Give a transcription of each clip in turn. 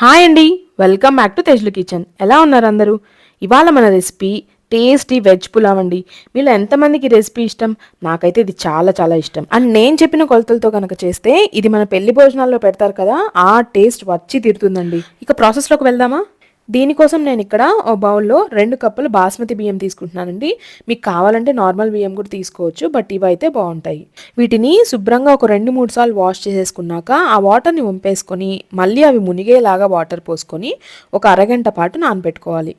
Hi అండి. Welcome back to తేజ్లు kitchen. ఎలా ఉన్నారు అందరూ? ఇవాళ మన రెసిపీ టేస్టీ వెజ్ పులావ్ అండి. మీలో ఎంతమందికి రెసిపీ ఇష్టం? నాకైతే ఇది చాలా చాలా ఇష్టం. అండ్ నేను చెప్పిన కొలతలతో కనుక చేస్తే ఇది మన పెళ్ళి భోజనాల్లో పెడతారు కదా ఆ టేస్ట్ వచ్చి తీరుతుందండి. ఇక ప్రాసెస్లోకి వెళ్దామా? దీనికోసం నేను ఇక్కడ ఓ బౌల్లో రెండు కప్పులు బాస్మతి బియ్యం తీసుకుంటున్నానండి. మీకు కావాలంటే నార్మల్ బియ్యం కూడా తీసుకోవచ్చు బట్ ఇవైతే బాగుంటాయి. వీటిని శుభ్రంగా ఒక రెండు మూడు సార్లు వాష్ చేసేసుకున్నాక ఆ వాటర్ని వంపేసుకొని మళ్ళీ అవి మునిగేలాగా వాటర్ పోసుకొని ఒక అరగంట పాటు నానబెట్టుకోవాలి.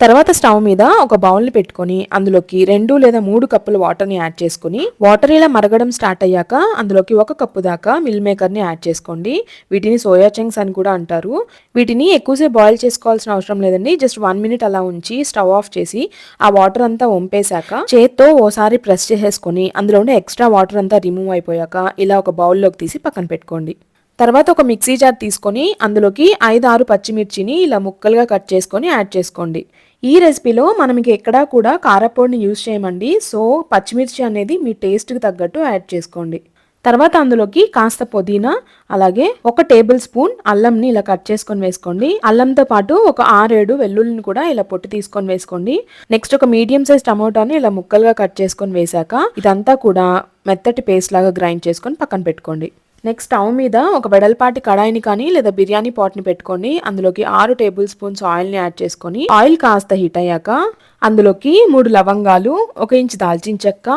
తర్వాత స్టవ్ మీద ఒక బౌల్ని పెట్టుకొని అందులోకి రెండు లేదా మూడు కప్పుల వాటర్ని యాడ్ చేసుకుని వాటర్ ఇలా మరగడం స్టార్ట్ అయ్యాక అందులోకి ఒక కప్పు దాకా మిల్ మేకర్ని యాడ్ చేసుకోండి. వీటిని సోయా చంక్స్ అని కూడా అంటారు. వీటిని ఎక్కువసేపు బాయిల్ చేసుకోవాల్సిన అవసరం లేదండి. జస్ట్ వన్ మినిట్ అలా ఉంచి స్టవ్ ఆఫ్ చేసి ఆ వాటర్ అంతా వంపేశాక చేత్తో ఓసారి ప్రెస్ చేసేసుకొని అందులో ఉండే ఎక్స్ట్రా వాటర్ అంతా రిమూవ్ అయిపోయాక ఇలా ఒక బౌల్లోకి తీసి పక్కన పెట్టుకోండి. తర్వాత ఒక మిక్సీ జార్ తీసుకొని అందులోకి ఐదు ఆరు పచ్చిమిర్చిని ఇలా ముక్కలుగా కట్ చేసుకొని యాడ్ చేసుకోండి. ఈ రెసిపీలో మనం ఎక్కడా కూడా కారపొడిని యూజ్ చేయమండి. సో పచ్చిమిర్చి అనేది మీ టేస్ట్కి తగ్గట్టు యాడ్ చేసుకోండి. తర్వాత అందులోకి కాస్త పుదీనా అలాగే ఒక టేబుల్ స్పూన్ అల్లంని ఇలా కట్ చేసుకొని వేసుకోండి. అల్లంతో పాటు ఒక ఆరేడు వెల్లుల్లిని కూడా ఇలా పొట్టి తీసుకొని వేసుకోండి. నెక్స్ట్ ఒక మీడియం సైజ్ టమోటాని ఇలా ముక్కలుగా కట్ చేసుకొని వేశాక ఇదంతా కూడా మెత్తటి పేస్ట్ లాగా గ్రైండ్ చేసుకొని పక్కన పెట్టుకోండి. నెక్స్ట్ స్టవ్ మీద ఒక వెడల్పాటి కడాయిని కానీ లేదా బిర్యానీ పాట్ని పెట్టుకొని అందులోకి ఆరు టేబుల్ స్పూన్స్ ఆయిల్ని యాడ్ చేసుకొని ఆయిల్ కాస్త హీట్ అయ్యాక అందులోకి మూడు లవంగాలు ఒక ఇంచు దాల్చిన చెక్క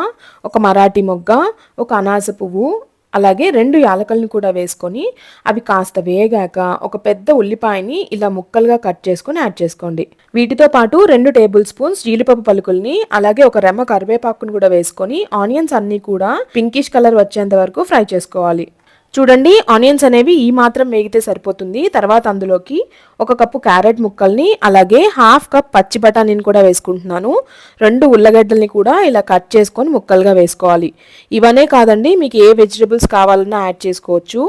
ఒక మరాఠీ మొగ్గ ఒక అనాస పువ్వు అలాగే రెండు యాలకలను కూడా వేసుకొని అవి కాస్త వేగాక ఒక పెద్ద ఉల్లిపాయని ఇలా ముక్కలుగా కట్ చేసుకొని యాడ్ చేసుకోండి. వీటితో పాటు రెండు టేబుల్ స్పూన్స్ జీడిపప్పు పలుకుల్ని అలాగే ఒక రెమ్మ కరివేపాకుని కూడా వేసుకొని ఆనియన్స్ అన్నీ కూడా పింకిష్ కలర్ వచ్చేంత వరకు ఫ్రై చేసుకోవాలి. చూడండి ఆనియన్స్ అనేవి ఈ మాత్రం వేగితే సరిపోతుంది. తర్వాత అందులోకి ఒక కప్పు క్యారెట్ ముక్కల్ని అలాగే హాఫ్ కప్ పచ్చి బఠానీని కూడా వేసుకుంటున్నాను. రెండు ఉల్లగడ్డల్ని కూడా ఇలా కట్ చేసుకొని ముక్కలుగా వేసుకోవాలి. ఇవనే కాదండి మీకు ఏ వెజిటబుల్స్ కావాలన్నా యాడ్ చేసుకోవచ్చు.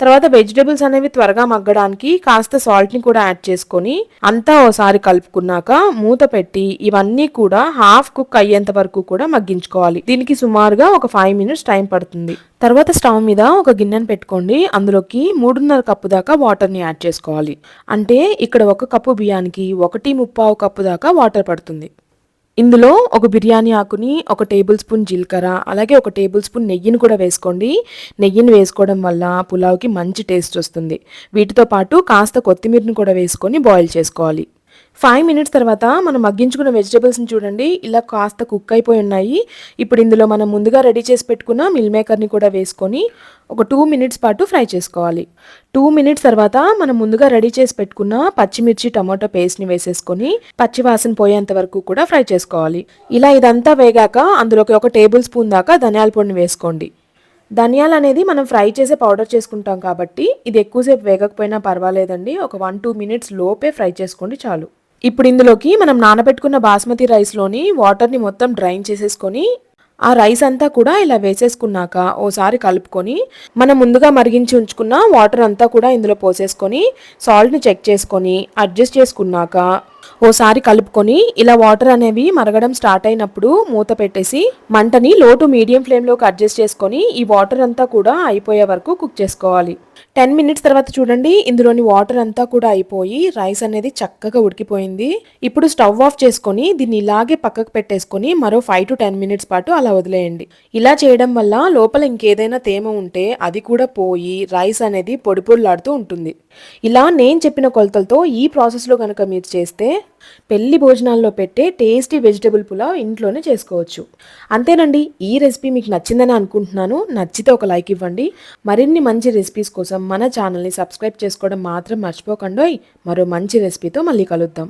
తర్వాత వెజిటేబుల్స్ అనేవి త్వరగా మగ్గడానికి కాస్త సాల్ట్ని కూడా యాడ్ చేసుకొని అంతా ఓసారి కలుపుకున్నాక మూత పెట్టి ఇవన్నీ కూడా హాఫ్ కుక్ అయ్యేంత వరకు కూడా మగ్గించుకోవాలి. దీనికి సుమారుగా ఒక ఫైవ్ మినిట్స్ టైం పడుతుంది. తర్వాత స్టవ్ మీద ఒక గిన్నెను పెట్టుకోండి. అందులోకి మూడున్నర కప్పు దాకా వాటర్ని యాడ్ చేసుకోవాలి. అంటే ఇక్కడ ఒక కప్పు బియ్యానికి ఒకటి ముప్పావు కప్పు దాకా వాటర్ పడుతుంది. ఇందులో ఒక బిర్యానీ ఆకుని ఒక టేబుల్ స్పూన్ జీలకర్ర అలాగే ఒక టేబుల్ స్పూన్ నెయ్యిని కూడా వేసుకోండి. నెయ్యిని వేసుకోవడం వల్ల పులావ్కి మంచి టేస్ట్ వస్తుంది. వీటితో పాటు కాస్త కొత్తిమీరని కూడా వేసుకొని బాయిల్ చేసుకోవాలి. ఫైవ్ మినిట్స్ తర్వాత మనం మగ్గించుకున్న వెజిటబుల్స్ని చూడండి. ఇలా కాస్త కుక్ అయిపోయి ఉన్నాయి. ఇప్పుడు ఇందులో మనం ముందుగా రెడీ చేసి పెట్టుకున్న మిల్ మేకర్ని కూడా వేసుకొని ఒక టూ మినిట్స్ పాటు ఫ్రై చేసుకోవాలి. టూ మినిట్స్ తర్వాత మనం ముందుగా రెడీ చేసి పెట్టుకున్న పచ్చిమిర్చి టమాటో పేస్ట్ని వేసేసుకొని పచ్చివాసన పోయేంత వరకు కూడా ఫ్రై చేసుకోవాలి. ఇలా ఇదంతా వేగాక అందులోకి ఒక టేబుల్ స్పూన్ దాకా ధనియాల పొడిని వేసుకోండి. ధనియాలు అనేది మనం ఫ్రై చేసే పౌడర్ చేసుకుంటాం కాబట్టి ఇది ఎక్కువసేపు వేగకపోయినా పర్వాలేదండి. ఒక వన్ టూ మినిట్స్ లోపే ఫ్రై చేసుకోండి చాలు. ఇప్పుడు ఇందులోకి మనం నానబెట్టుకున్న బాస్మతి రైస్లోని వాటర్ని మొత్తం డ్రైన్ చేసేసుకొని ఆ రైస్ అంతా కూడా ఇలా వేసేసుకున్నాక ఓసారి కలుపుకొని మనం ముందుగా మరిగించి ఉంచుకున్న వాటర్ అంతా కూడా ఇందులో పోసేసుకొని సాల్ట్ని చెక్ చేసుకొని అడ్జస్ట్ చేసుకున్నాక ఓసారి కలుపుకొని ఇలా వాటర్ అనేవి మరగడం స్టార్ట్ అయినప్పుడు మూత పెట్టేసి మంటని లో టు మీడియం ఫ్లేమ్లోకి అడ్జస్ట్ చేసుకొని ఈ వాటర్ అంతా కూడా అయిపోయే వరకు కుక్ చేసుకోవాలి. టెన్ మినిట్స్ తర్వాత చూడండి ఇందులోని వాటర్ అంతా కూడా అయిపోయి రైస్ అనేది చక్కగా ఉడికిపోయింది. ఇప్పుడు స్టవ్ ఆఫ్ చేసుకొని దీన్ని ఇలాగే పక్కకు పెట్టేసుకొని మరో ఫైవ్ టు టెన్ మినిట్స్ పాటు అలా వదిలేయండి. ఇలా చేయడం వల్ల లోపల ఇంకేదైనా తేమ ఉంటే అది కూడా పోయి రైస్ అనేది పొడిపొడిలాడుతూ ఉంటుంది. ఇలా నేను చెప్పిన కొలతలతో ఈ ప్రాసెస్లో కనుక మీరు చేస్తే పెళ్ళి భోజనాల్లో పెట్టే టేస్టీ వెజిటబుల్ పులావ్ ఇంట్లోనే చేసుకోవచ్చు. అంతేనండి ఈ రెసిపీ మీకు నచ్చిందని అనుకుంటున్నాను. నచ్చితే ఒక లైక్ ఇవ్వండి. మరిన్ని మంచి రెసిపీస్ కోసం మన ఛానల్ని సబ్స్క్రైబ్ చేసుకోవడం మాత్రం మర్చిపోకండి. మరో మంచి రెసిపీతో మళ్ళీ కలుద్దాం.